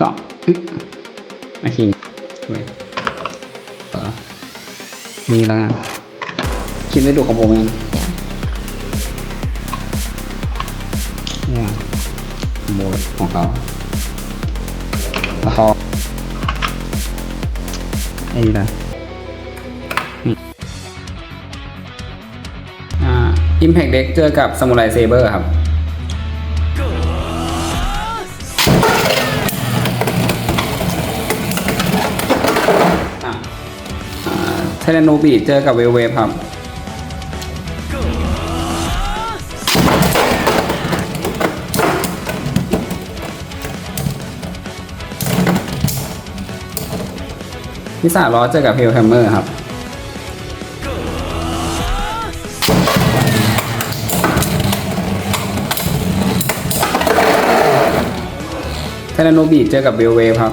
สองอึ๊บมาคิงเว้ยนี่แล้วกันคิดได้ดูของผมเองเนี่ยโบสของเขาแล้วเขาไอ้นี่นะอ่า Impact Deck เจอกับ Samurai Saber ครับ เทเลโนบีเจอกับเวเวฟครับพิศาล้อเจอกับเฮลแฮมเมอร์ครับเทเลโนบีเจอกับเวเวฟครับ